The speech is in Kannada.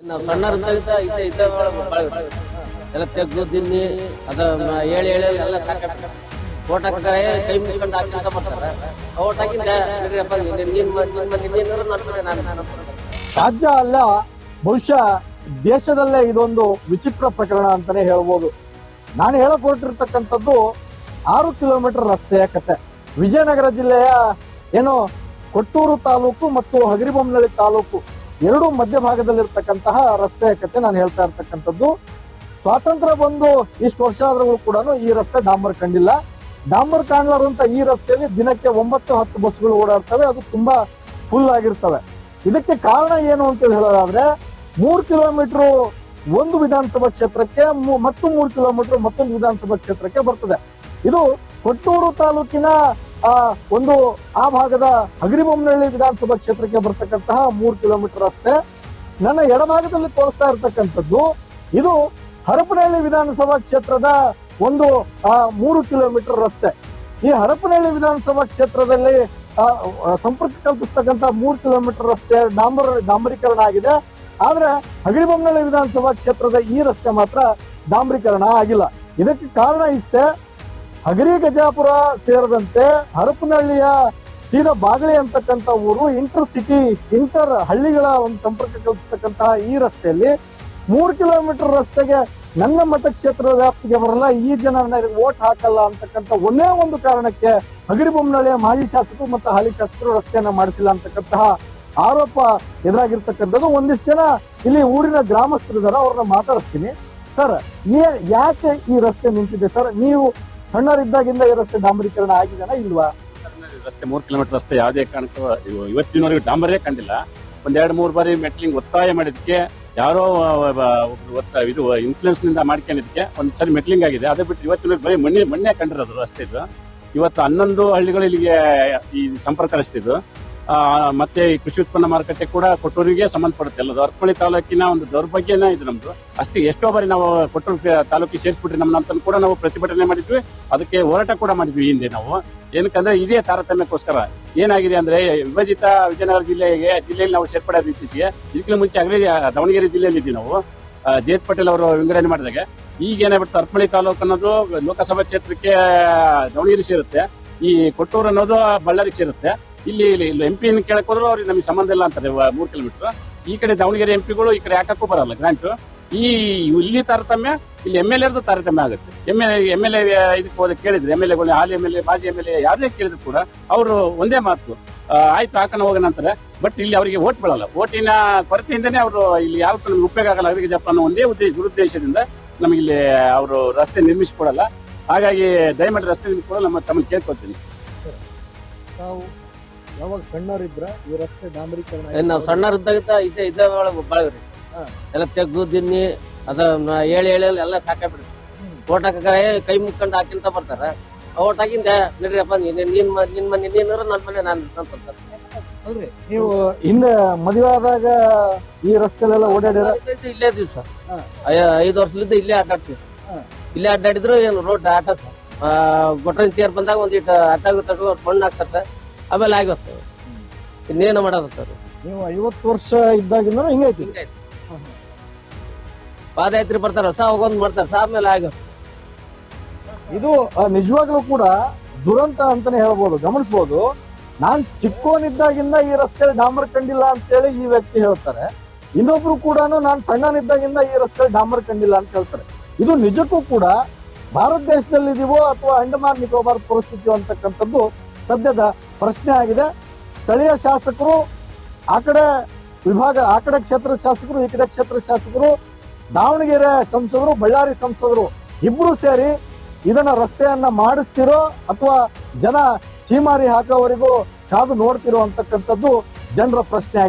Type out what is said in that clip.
ನಾವು ಸಣ್ಣರಿದ್ದಾಗ ಇದ್ದ ಎಲ್ಲ ತೆಗ್ದು ತಿನ್ನಿ ಅದ ಹೇಳಿ ಹೇಳಿ ಎಲ್ಲ ಹಾಕ್ತಾರೆ ಕೈ ಬರ್ತಾರೆ ರಾಜ್ಯ ಅಲ್ಲ ಬಹುಶಃ ದೇಶದಲ್ಲೇ ಇದೊಂದು ವಿಚಿತ್ರ ಪ್ರಕರಣ ಅಂತಾನೆ ಹೇಳ್ಬೋದು. ನಾನು ಹೇಳಕ್ ಹೊರಟಿರ್ತಕ್ಕಂಥದ್ದು ಆರು ಕಿಲೋಮೀಟರ್ ರಸ್ತೆಯ ಕತೆ. ವಿಜಯನಗರ ಜಿಲ್ಲೆಯ, ಏನು ಕೊಟ್ಟೂರು ತಾಲೂಕು ಮತ್ತು ಹಗರಿಬೊಮ್ಮನಹಳ್ಳಿ ತಾಲೂಕು. ಎರಡೂ ಮಧ್ಯಭಾಗದಲ್ಲಿರ್ತಕ್ಕಂತಹ ರಸ್ತೆಯ ಕತೆ ನಾನು ಹೇಳ್ತಾ ಇರ್ತಕ್ಕಂಥದ್ದು. ಸ್ವಾತಂತ್ರ್ಯ ಬಂದು ಇಷ್ಟು ವರ್ಷ ಆದ್ರೂ ಕೂಡ ಈ ರಸ್ತೆ ಡಾಂಬರ್ ಕಂಡಿಲ್ಲ. ಡಾಂಬರ್ ಕಾಣಲಾರಂತ ಈ ರಸ್ತೆಯಲ್ಲಿ ದಿನಕ್ಕೆ ಒಂಬತ್ತು, ಹತ್ತು ಬಸ್ಗಳು ಓಡಾಡ್ತವೆ. ಅದು ತುಂಬಾ ಫುಲ್ ಆಗಿರ್ತವೆ. ಇದಕ್ಕೆ ಕಾರಣ ಏನು ಅಂತ ಹೇಳೋದಾದ್ರೆ, ಮೂರು ಕಿಲೋಮೀಟರ್ ಒಂದು ವಿಧಾನಸಭಾ ಕ್ಷೇತ್ರಕ್ಕೆ ಮತ್ತು ಮೂರು ಕಿಲೋಮೀಟರ್ ಮತ್ತೊಂದು ವಿಧಾನಸಭಾ ಕ್ಷೇತ್ರಕ್ಕೆ ಬರ್ತದೆ. ಇದು ಕೊಟ್ಟೂರು ತಾಲೂಕಿನ ಆ, ಒಂದು ಆ ಭಾಗದ ಹಗರಿಬೊಮ್ಮನಹಳ್ಳಿ ವಿಧಾನಸಭಾ ಕ್ಷೇತ್ರಕ್ಕೆ ಬರ್ತಕ್ಕಂತಹ ಮೂರು ಕಿಲೋಮೀಟರ್ ರಸ್ತೆ ನನ್ನ ಎಡಭಾಗದಲ್ಲಿ ತೋರಿಸ್ತಾ ಇರ್ತಕ್ಕಂಥದ್ದು. ಇದು ಹರಪನಹಳ್ಳಿ ವಿಧಾನಸಭಾ ಕ್ಷೇತ್ರದ ಒಂದು ಮೂರು ಕಿಲೋಮೀಟರ್ ರಸ್ತೆ. ಈ ಹರಪನಹಳ್ಳಿ ವಿಧಾನಸಭಾ ಕ್ಷೇತ್ರದಲ್ಲಿ ಸಂಪರ್ಕ ಕಲ್ಪಿಸ್ತಕ್ಕಂಥ ಮೂರು ಕಿಲೋಮೀಟರ್ ರಸ್ತೆ ಡಾಂಬರ್ ಡಾಂಬರೀಕರಣ ಆಗಿದೆ. ಆದ್ರೆ ಹಗರಿಬೊಮ್ಮನಹಳ್ಳಿ ವಿಧಾನಸಭಾ ಕ್ಷೇತ್ರದ ಈ ರಸ್ತೆ ಮಾತ್ರ ಡಾಂಬರೀಕರಣ ಆಗಿಲ್ಲ. ಇದಕ್ಕೆ ಕಾರಣ ಇಷ್ಟೇ ಹಗರಿ ಗಜಾಪುರ ಸೇರಿದಂತೆ ಹರಪನಹಳ್ಳಿಯ ಸೀದಾ ಬಾಗಳಿ ಅಂತಕ್ಕಂಥ ಊರು ಇಂಟರ್ ಸಿಟಿ ಇಂಟರ್ ಹಳ್ಳಿಗಳ ಒಂದು ಸಂಪರ್ಕ ಕಲ್ಪಿಸ್ತಕ್ಕಂತಹ ಈ ರಸ್ತೆಯಲ್ಲಿ ಮೂರು ಕಿಲೋಮೀಟರ್ ರಸ್ತೆಗೆ ನನ್ನ ಮತಕ್ಷೇತ್ರದ ವ್ಯಾಪ್ತಿಗೆ ಬರಲ್ಲ, ಈ ಜನ ವೋಟ್ ಹಾಕಲ್ಲ ಅಂತಕ್ಕಂಥ ಒಂದೇ ಒಂದು ಕಾರಣಕ್ಕೆ ಹಗರಿಬೊಮ್ಮನಹಳ್ಳಿಯ ಮಾಜಿ ಶಾಸಕರು ಮತ್ತು ಹಾಲಿ ಶಾಸಕರು ರಸ್ತೆಯನ್ನ ಮಾಡಿಸಿಲ್ಲ ಅಂತಕ್ಕಂತಹ ಆರೋಪ ಎದುರಾಗಿರ್ತಕ್ಕಂಥದ್ದು. ಒಂದಿಷ್ಟು ಜನ ಇಲ್ಲಿ ಊರಿನ ಗ್ರಾಮಸ್ಥರಿದ್ದಾರೆ, ಅವ್ರನ್ನ ಮಾತಾಡಿಸ್ತೀನಿ. ಸರ್ ಯಾಕೆ ಈ ರಸ್ತೆ ನಿಂತಿದೆ? ಸರ್, ನೀವು ಸಣ್ಣರಿದ್ದಾಗಿಂದ ಈ ರಸ್ತೆ ಡಾಂಬರೀಕರಣ ಆಗಿದೆನಾ ಇಲ್ವಾ? ರಸ್ತೆ ಮೂರು ಕಿಲೋಮೀಟರ್ ರಸ್ತೆ ಯಾವುದೇ ಕಾರಣಕ್ಕೂ ಇವ- ಇವತ್ತಿನವರೆಗೂ ಡಾಂಬರೇ ಕಂಡಿಲ್ಲ. ಒಂದೆರಡು ಮೂರು ಬಾರಿ ಮೆಟ್ಲಿಂಗ್ ಒತ್ತಾಯ ಮಾಡಿದಕ್ಕೆ ಯಾರೋ ಒಬ್ಬ ಇದು ಇನ್ಫ್ಲೂಯೆನ್ಸ್ನಿಂದ ಮಾಡ್ಕೊಂಡಿದ್ದಕ್ಕೆ ಒಂದ್ ಸರಿ ಮೆಟ್ಲಿಂಗ್ ಆಗಿದೆ. ಅದೇ ಬಿಟ್ಟು ಇವತ್ತಿನ ಬರೀ ಮಣ್ಣೆ ಮಣ್ಣೆ ಕಂಡಿರೋದು ರಸ್ತೆ ಇದು. ಇವತ್ತು ಹನ್ನೊಂದು ಹಳ್ಳಿಗಳು ಇಲ್ಲಿಗೆ ಈ ಸಂಪರ್ಕ ರಸ್ತೆ ಇದು. ಮತ್ತೆ ಈ ಕೃಷಿ ಉತ್ಪನ್ನ ಮಾರುಕಟ್ಟೆ ಕೂಡ ಕೊಟ್ಟೂರಿಗೆ ಸಂಬಂಧಪಡುತ್ತೆ. ಅಲ್ಲ ಅರ್ಪಳಿ ತಾಲೂಕಿನ ಒಂದು ದೌರ್ಭಾಗ್ಯನ ಇದು ನಮ್ದು. ಅಷ್ಟೇ, ಎಷ್ಟೋ ಬಾರಿ ನಾವು ಕೊಟ್ಟೂರು ತಾಲೂಕಿಗೆ ಸೇರಿಸ್ಬಿಟ್ರಿ ನಮ್ಮನ್ನ ಅಂತ ಕೂಡ ನಾವು ಪ್ರತಿಭಟನೆ ಮಾಡಿದ್ವಿ. ಅದಕ್ಕೆ ಹೋರಾಟ ಕೂಡ ಮಾಡಿದ್ವಿ ಹಿಂದೆ ನಾವು. ಏನಕ್ಕಂದ್ರೆ, ಇದೇ ತಾರತಮ್ಯಕ್ಕೋಸ್ಕರ. ಏನಾಗಿದೆ ಅಂದ್ರೆ, ವಿಭಜಿತ ವಿಜಯನಗರ ಜಿಲ್ಲೆಗೆ, ಜಿಲ್ಲೆಯಲ್ಲಿ ನಾವು ಸೇರ್ಪಡೆ ಇತ್ತೀಚೆಗೆ ಇದಕ್ಕಿಂತ ಮುಂಚೆ ಆಗಲೇ ದಾವಣಗೆರೆ ಜಿಲ್ಲೆಯಲ್ಲಿ ಇದ್ವಿ ನಾವು. ಜಯತ್ ಪಟೇಲ್ ಅವರು ವಿಂಗಡಣೆ ಮಾಡಿದಾಗ. ಈಗ ಏನಾಗ್ಬಿಟ್ಟು ಅರ್ಪಳಿ ತಾಲೂಕು ಅನ್ನೋದು ಲೋಕಸಭಾ ಕ್ಷೇತ್ರಕ್ಕೆ ದಾವಣಗೆರೆ ಸೇರುತ್ತೆ. ಈ ಕೊಟ್ಟೂರು ಅನ್ನೋದು ಬಳ್ಳಾರಿ ಸೇರುತ್ತೆ. ಇಲ್ಲಿ ಇಲ್ಲಿ ಎಂ ಪಿ ಕೇಳಕ್ ಅವ್ರಿಗೆ ನಮಗೆ ಸಂಬಂಧ ಇಲ್ಲ ಅಂತಾರೆ ಮೂರು ಕಿಲೋಮೀಟರ್ ಈ ಕಡೆ ದಾವಣಗೆರೆ ಎಂ ಪಿಗಳು ಈ ಕಡೆ ಯಾಕಕ್ಕೂ ಬರಲ್ಲ ಗ್ರಾಂಟ್ ಈ ಇಲ್ಲಿ ತಾರತಮ್ಯ, ಇಲ್ಲಿ ಎಂ ಎಲ್ ಎರ್ದು ತಾರತಮ್ಯ ಆಗುತ್ತೆ. M L M L A ಇದಕ್ಕೆ ಹೋದ ಕೇಳಿದ್ರೆ ಎಂ ಎಲ್ ಎಗಳು ಹಾಲಿ ಎಂ ಎಲ್ ಎ ಮಾಜಿ ಎಂ ಎಲ್ ಎ ಯಾರದೇ ಕೇಳಿದ್ರು ಕೂಡ ಅವರು ಒಂದೇ ಮಾತು ಆಯ್ತು ಹಾಕೊಂಡು ಹೋಗೋಣ ಅಂತಾರೆ. ಬಟ್ ಇಲ್ಲಿ ಅವರಿಗೆ ಓಟ್ ಬಿಡಲ್ಲ ಓಟಿನ ಕೊರತೆಯಿಂದನೇ ಅವರು ಇಲ್ಲಿ ಯಾವ ನಮ್ಗೆ ಉಪಯೋಗ ಆಗಲ್ಲ ಅವರಿಗೆ ಜಪ ಅನ್ನೋ ಒಂದೇ ಉದ್ದೇಶ, ದುರುದ್ದೇಶದಿಂದ ನಮಗೆ ಇಲ್ಲಿ ಅವರು ರಸ್ತೆ ನಿರ್ಮಿಸಿಕೊಡಲ್ಲ. ಹಾಗಾಗಿ ದಯಮಾಡಿ ರಸ್ತೆ ನಿರ್ಮಿಸಿಕೊಡಲ್ಲ, ನಮ್ಮ ತಮ್ಮಲ್ಲಿ ಕೇಳ್ಕೊಳ್ತೀನಿ. ಯಾವಾಗ ಸಣ್ಣರಿದ್ರ ಈ ರಸ್ತೆ ಡಾಂಬರೀಕರಣ ನಾವು ಸಣ್ಣರಿದ್ದಾಗ ಇದ್ದ ಇದ್ದ ಒಳಗೆ ಬಾಳ್ರಿ ಎಲ್ಲ ತೆಗ್ದು ದಿನ್ನಿ ಅದ ಹೇಳಿ ಹೇಳಿ ಎಲ್ಲ ಸಾಕಾಗ್ಬಿಡ್ರಿ. ಓಟ್ ಕೈ ಮುಕ್ಕೊಂಡು ಹಾಕಿಂತ ಬರ್ತಾರ. ಓಟಾಗಿಂದ ಹಾಕಿಂದ ನಡೀರಪ್ಪ ನೀನ್ ನಿನ್ ಮನೆ ನೀನು ನನ್ನ ಮನೆ ನಾನು ಅಂತ ಅಂತಾರೆ ಅಲ್ರಿ ನೀವು ಹಿಂದೆ ಮದುವೆ ಆದಾಗ ಈ ರಸ್ತೆಲೆಲ್ಲ ಓಡಾಡಿರ? ಇಲ್ಲೇ- ದಿವಸ ಇದೀವಿ ಸರ್. ಐದು ವರ್ಷದಿಂದ ಇಲ್ಲೇ ಆಟಾಡ್ತೀವಿ. ಇಲ್ಲೇ ಅಡ್ಡಾಡಿದ್ರು ಏನು ರೋಡ್ ಆಟ ಸರ್. ತೇರ್ ಬಂದಾಗ ಒಂದಿಟ್ಟು ಆಟ ತಗೋ ಮಣ್ಣು ಹಾಕ್ತಾರೆ ಆಮೇಲೆ ಆಗುತ್ತೆ. ಇನ್ನೇನು ಮಾಡೋದು ಸರ್ ನೀವು ಐವತ್ತು ವರ್ಷ ಇದ್ದಾಗಿಂದ ಹಿಂಗೈತಿ ಪಾದಯಾತ್ರಿ ಬರ್ತಾರ ಸಾ ಹೋಗೊಂದು ಮಾಡ್ತಾರೆ ಸಾ ಆಮೇಲೆ ಆಗುತ್ತೆ ಇದು ಆ, ನಿಜವಾಗ್ಲೂ ಕೂಡ ದುರಂತ ಅಂತಾನೆ ಹೇಳ್ಬೋದು ಗಮನಿಸ್ಬೋದು. ನಾನ್ ಚಿಕ್ಕವನಿದ್ದಾಗಿಂದ ಈ ರಸ್ತೆಯಲ್ಲಿ ಡಾಂಬರ್ ಕಂಡಿಲ್ಲ ಅಂತೇಳಿ ಈ ವ್ಯಕ್ತಿ ಹೇಳ್ತಾರೆ. ಇನ್ನೊಬ್ರು ಕೂಡ ನಾನ್ ಸಣ್ಣನಿದ್ದಾಗಿಂದ ಈ ರಸ್ತೆ ಡಾಂಬರ್ ಕಂಡಿಲ್ಲ ಅಂತ ಹೇಳ್ತಾರೆ. ಇದು ನಿಜಕ್ಕೂ ಕೂಡ ಭಾರತ ದೇಶದಲ್ಲಿ ಇದೀವೋ ಅಥವಾ ಅಂಡಮಾನ್ ನಿಕೋಬಾರ್ ಪರಿಸ್ಥಿತಿ ಅಂತಕ್ಕಂಥದ್ದು ಸದ್ಯದ ಪ್ರಶ್ನೆ ಆಗಿದೆ. ಸ್ಥಳೀಯ ಶಾಸಕರು, ಆ ಕಡೆ ವಿಭಾಗ, ಆ ಕಡೆ ಕ್ಷೇತ್ರ ಶಾಸಕರು, ಈ ಕಡೆ ಕ್ಷೇತ್ರ ಶಾಸಕರು, ದಾವಣಗೆರೆ ಸಂಸದರು, ಬಳ್ಳಾರಿ ಸಂಸದರು ಇಬ್ರು ಸೇರಿ ಇದನ್ನ ರಸ್ತೆಯನ್ನ ಮಾಡಿಸ್ತಿರೋ ಅಥವಾ ಜನ ಚೀಮಾರಿ ಹಾಕೋವರೆಗೂ ಕಾದು ನೋಡ್ತಿರೋ ಅಂತಕ್ಕಂಥದ್ದು ಜನರ ಪ್ರಶ್ನೆ ಆಗಿದೆ.